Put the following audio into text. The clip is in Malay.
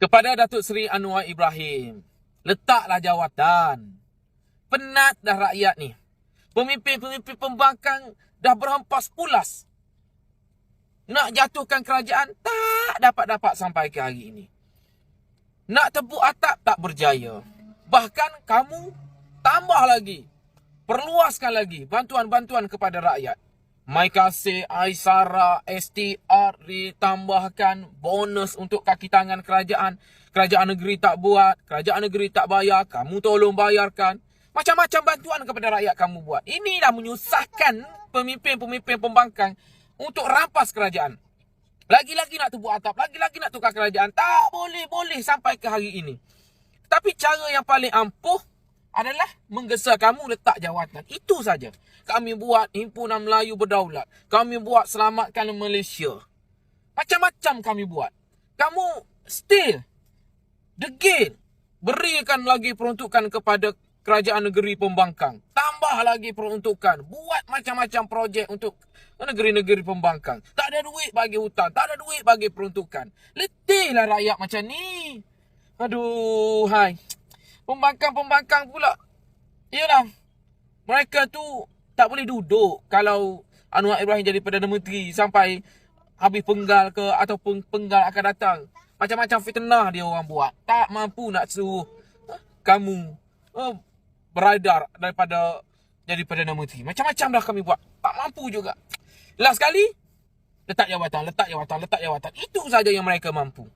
Kepada Datuk Seri Anwar Ibrahim, letaklah jawatan. Penat dah rakyat ni. Pemimpin-pemimpin pembangkang dah berhempas pulas. Nak jatuhkan kerajaan tak dapat-dapat sampai ke hari ini. Nak tepuk atap tak berjaya. Bahkan kamu tambah lagi. Perluaskan lagi bantuan-bantuan kepada rakyat. Mai Kasih, Aisara, STR ditambahkan bonus untuk kaki tangan kerajaan. Kerajaan negeri tak buat, kerajaan negeri tak bayar, kamu tolong bayarkan. Macam-macam bantuan kepada rakyat kamu buat. Ini dah menyusahkan pemimpin-pemimpin pembangkang untuk rampas kerajaan. Lagi-lagi nak tebuk atap, lagi-lagi nak tukar kerajaan. Tak boleh-boleh sampai ke hari ini. Tapi cara yang paling ampuh adalah menggesa kamu letak jawatan. Itu saja. Kami buat himpunan Melayu berdaulat. Kami buat selamatkan Malaysia. Macam-macam kami buat. Kamu still degil berikan lagi peruntukan kepada kerajaan negeri pembangkang. Tambah lagi peruntukan. Buat macam-macam projek untuk negeri-negeri pembangkang. Tak ada duit bagi hutang. Tak ada duit bagi peruntukan. Letihlah rakyat macam ni. Aduh, hai. Pembangkang-pembangkang pula. Yalah. Mereka tu tak boleh duduk kalau Anwar Ibrahim jadi Perdana Menteri sampai habis penggal ke ataupun penggal akan datang. Macam-macam fitnah dia orang buat. Tak mampu nak suruh eh, kamu eh, beradar daripada jadi Perdana Menteri. Macam-macam dah kami buat. Tak mampu juga. Last sekali, letak jawatan, letak jawatan, letak jawatan. Itu saja yang mereka mampu.